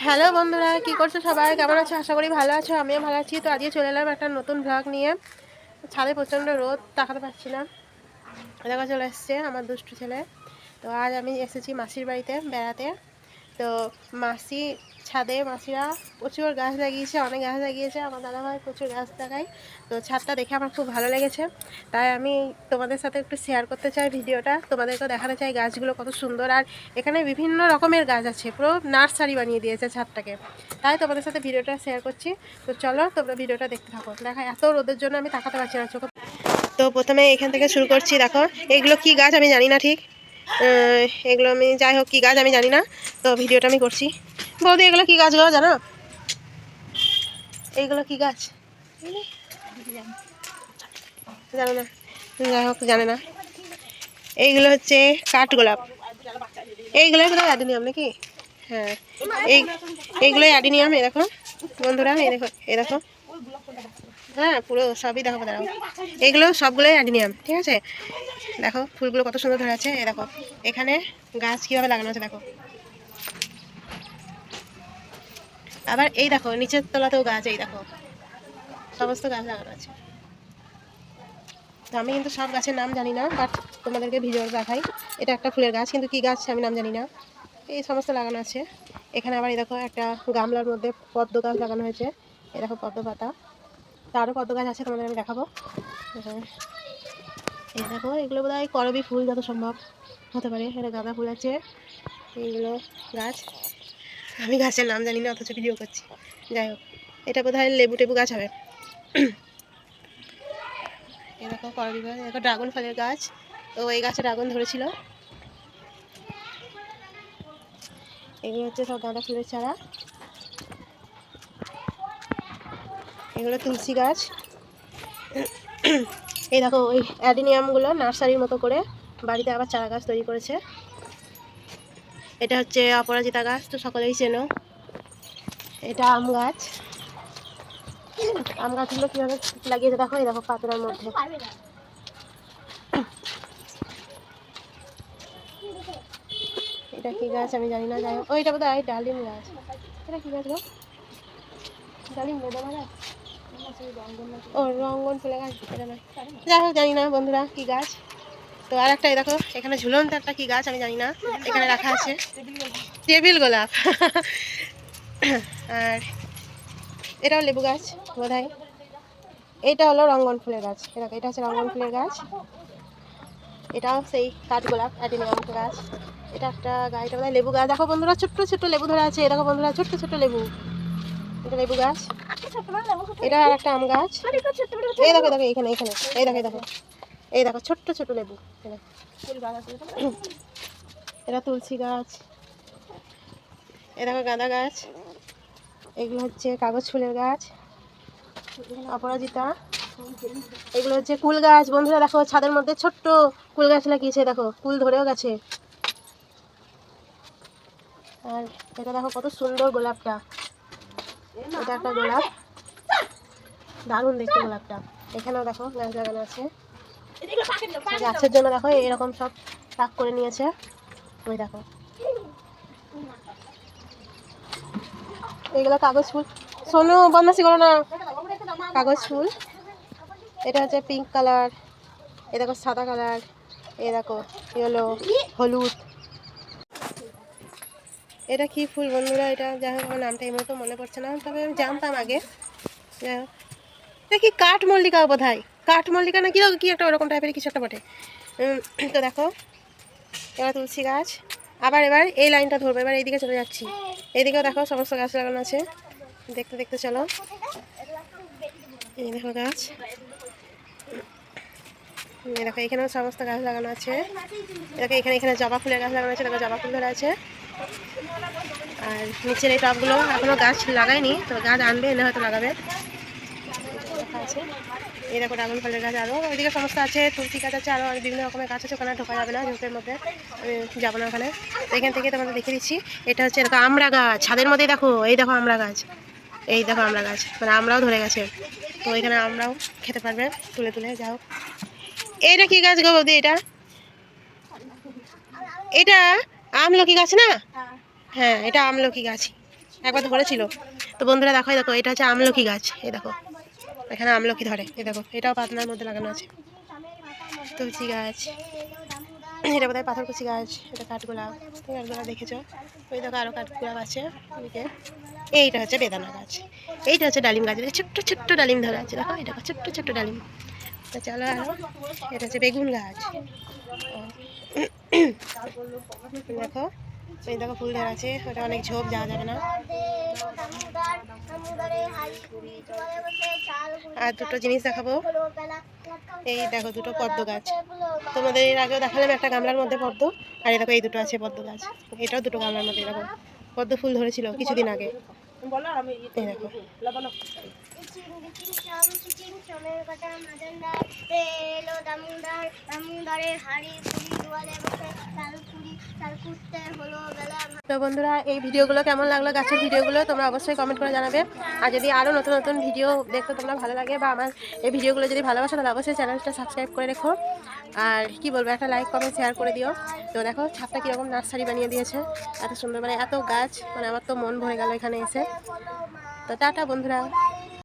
Hello বন্ধুরা, কি করছ সবাই? কেমন আছো? আশা করি ভালো আছো, আমিও ভালো আছি। তো আজকে চলে এলাম একটা নতুন ভ্লগ নিয়ে। ছাদে প্রচণ্ড রোদ তাকাতে পারছি না। দেখা, চলে এসছে আমার দুষ্টু ছেলে। তো আজ আমি এসেছি মাসির বাড়িতে বেড়াতে। তো মাসি ছাদে, মাসিরা প্রচুর গাছ লাগিয়েছে, অনেক গাছ লাগিয়েছে, আমার দাদাভাই প্রচুর গাছ লাগায়। তো ছাদটা দেখে আমার খুব ভালো লেগেছে। তাই আমি তোমাদের সাথে একটু শেয়ার করতে চাই ভিডিওটা। তোমাদেরকেও দেখাতে চাই গাছগুলো কত সুন্দর। আর এখানে বিভিন্ন রকমের গাছ আছে, পুরো নার্সারি বানিয়ে দিয়েছে ছাদটাকে। তাই তোমাদের সাথে ভিডিওটা শেয়ার করছি। তো চলো তোমরা ভিডিওটা দেখতে থাকো। দেখা, এত রোদের জন্য আমি তাকাতে পারছি না চোখে। তো প্রথমে এখান থেকে শুরু করছি, দেখো। এগুলো কি গাছ আমি জানি না ঠিক। এগুলো আমি, যাই হোক, কী গাছ আমি জানি না। তো ভিডিওটা আমি করছি। বৌদি, এগুলো কী গাছ গো, জানো? এইগুলো কি গাছ জানো না। যাই হোক, জানে না। এইগুলো হচ্ছে কাঠগোলাপ এইগুলোই বোধহয় অ্যাডিনিয়াম নাকি? হ্যাঁ। এই, এইগুলোই অ্যাডিনিয়াম এই দেখো। বন্ধুরা এই দেখো এই দেখো। হ্যাঁ পুরো সবই দেখো, দাঁড়াও। এইগুলো সবগুলোই অ্যাডিনিয়াম, ঠিক আছে? দেখো, ফুলগুলো কত সুন্দর ধরে আছে। দেখো, এখানে গাছ কীভাবে লাগানো আছে দেখো। আবার এই দেখো, নিচের তলাতেও গাছ, এই দেখো। সমস্ত গাছ লাগানো আছে। তো আমি কিন্তু সব গাছের নাম জানি না বাট তোমাদেরকে ভিডিও দেখাই। এটা একটা ফুলের গাছ, কিন্তু কি গাছ আমি নাম জানি না। এই সমস্ত লাগানো আছে। এখানে আবার এই দেখো, একটা গামলার মধ্যে পদ্ম গাছ লাগানো হয়েছে। এই দেখো, পদ্ম পাতা। আরও পদ্ম গাছ আছে তোমাদের আমি দেখাবো। এই দেখো, এগুলো বোধ হয় করবি ফুল যত সম্ভব হতে পারে। এটা গাঁদা ফুল আছে। এইগুলো গাছ। আমি গাছের নাম জানি না, অথচ ভিডিও করছি। যাই হোক, এটা বোধ হয় লেবু টেবু গাছ হবে। দেখো, করবি গাছ। দেখো, ড্রাগন ফলের গাছ। তো এই গাছে ড্রাগন ধরেছিল। এগুলো হচ্ছে সব গাঁদা ফুলের চারা। এগুলো তুলসী গাছ। এই দেখো, ওই অ্যাডিনিয়ামগুলো নার্সারির মতো করে বাড়িতে আবার চারা গাছ তৈরি করেছে। এটা হচ্ছে অপরাজিতা গাছ, তো সকলেই চেনো। এটা আম গাছ। আম গাছগুলো কীভাবে লাগিয়েছে দেখো, এই দেখো পাতলার মধ্যে। এটা কি গাছ আমি জানি না, যাই ওইটা বোধ হয় ডালিম গাছ। এটা কি গাছ ডালিম বেদানা গাছ ও, রঙ্গন ফুলের গাছ এটা যাই হোক, জানি না বন্ধুরা কি গাছ। তো আর একটা দেখো, এখানে ঝুলন্ত একটা কি গাছ, আমি জানি না। এখানে রাখা আছে। টেবিল গোলাপ। আর এটাও লেবু গাছ বোধ এইটা হলো রঙ্গন ফুলের গাছ। এ দেখো, এটা হচ্ছে রঙ্গন ফুলের গাছ। এটাও সেই কাঠগোলাপ অ্যাডিনিয়াম গাছ। এটা একটা গাছ, এটা লেবু গাছ। দেখো বন্ধুরা, ছোট্ট ছোট্ট লেবু ধরে আছে। দেখো বন্ধুরা, ছোট্ট ছোট্ট লেবু। এটা লেবু গাছ। এটা আর একটা আম গাছ। এই দেখো দেখো, এখানে এখানে। এই দেখো দেখো। এই দেখো, ছোট্ট ছোট লেবু। এটা তুলসী গাছ। এ দেখো, গাঁদা গাছ। এগুলো হচ্ছে কাগজ ফুলের গাছ। অপরাজিতা। এগুলো হচ্ছে কুল গাছ। বন্ধুরা, দেখো, ছাদের মধ্যে ছোট্ট কুল গাছ লাগিয়েছে, দেখো। কুল ধরেও গেছে। আর এটা দেখো, কত সুন্দর গোলাপটা। এটা একটা গোলাপ। দারুণ দেখতে গোলাপটা। এখানেও দেখো গাছ লাগানো আছে। গাছের জন্য দেখো, এরকম সব পাক করে নিয়েছে। ওই দেখো। এগুলো কাগজ ফুল। সোনু বদমাসি করো না। কাগজ ফুল। এটা হচ্ছে পিঙ্ক কালার এ দেখো সাদা কালার এ দেখো ইয়েলো হলুদ। এটা কি ফুল বন্ধুরা? এটা যাই হোক নামটা এই মতো মনে পড়ছে না, তবে আমি জানতাম আগে। যাই হোক। কি কাঠ মল্লিকা বোধ হয় কাঠ মল্লিকা না কি কি একটা ওরকম টাইপের কিছু একটা বটে। তো দেখো, এবার তুলসী গাছ। আবার এবার এই লাইনটা ধরবো, এবার এইদিকে চলে যাচ্ছি। এইদিকেও দেখো, সমস্ত গাছ লাগানো আছে। দেখতে দেখতে চলো। এই দেখো গাছ। দেখো, এখানেও সমস্ত গাছ লাগানো আছে। দেখো, এখানে এখানে জবা ফুলের গাছ লাগানো আছে, দেখো, জবা ফুল ধরে আছে। আর নিচের এই টবগুলো এখনও গাছ লাগায়নি, তো গাছ আনবে, এনে হয়তো লাগাবে। আছে। এই দেখো ড্রাগন ফলের গাছ আরও ওইদিকে সমস্ত আছে, তুলসী গাছ আছে আরও বিভিন্ন রকমের গাছ আছে, ওখানে ঢোকা যাবে না, ঝোপের মধ্যে। যাব না ওখানে। এখান থেকে তোমাদের দেখে দিচ্ছি। এটা হচ্ছে দেখো আমরা গাছ, ছাদের মধ্যেই দেখো। এই দেখো আমরা গাছ। এই দেখো আমড়া গাছ। মানে আমরাও ধরে গেছে। তো এখানে আমরাও খেতে পারবে, তুলে তুলে যাও এইটা কি গাছ গো বৌদি, এটা? এটা আমলকি গাছ না? হ্যাঁ। এটা আমলকি গাছ। একবার ধরেছিল। তো বন্ধুরা দেখো দেখো এটা হচ্ছে আমলকি গাছ। এই দেখো এখানে আমলকি ধরে। এই দেখো এটাও পাতনার মধ্যে লাগানো আছে। তুলসী গাছ এটা বোধহয় পাথরকুচি গাছ এটা কাঠগোলাপ। তুমি গাছগুলো দেখেছ? ওই দেখো আরও কাঠগোলাপ আছে ওইদিকে এইটা হচ্ছে বেদানা গাছ। এইটা হচ্ছে ডালিম গাছ। এটা ছোট্ট ছোট্ট ডালিম ধরে আছে। দেখো এটা ছোট্ট ছোট্ট ডালিম। তো চলো আরও। এটা হচ্ছে বেগুন গাছ। দেখো এই দেখো ফুল ধরে আছে ওটা অনেক ঝোপ যাওয়া যাবে না। আর দুটো জিনিস দেখাবো। এই দেখো দুটো পদ্ম গাছ। তোমাদের এর আগেও দেখালাম একটা গামলার মধ্যে পদ্ম আর এই দেখো এই দুটো আছে পদ্ম গাছ। এটাও দুটো গামলার মধ্যে দেখো পদ্ম ফুল ধরেছিল কিছুদিন আগে। এই দেখো। তো বন্ধুরা, এই ভিডিওগুলো কেমন লাগল, গাছের ভিডিওগুলো তোমরা অবশ্যই কমেন্ট করে জানাবে। আর যদি আরও নতুন নতুন ভিডিও দেখতে তোমরা ভালো লাগে বা আমার এই ভিডিওগুলো যদি ভালোবাসো, তাহলে অবশ্যই চ্যানেলটা সাবস্ক্রাইব করে রেখো। আর কি বলব, একটা লাইক কমেন্ট শেয়ার করে দিও। তো দেখো ছাপটা কীরকম নার্সারি বানিয়ে দিয়েছে। এত সুন্দর মানে এত গাছ মানে আমার তো মন ভরে গেল এখানে এসে। তো টাটা বন্ধুরা।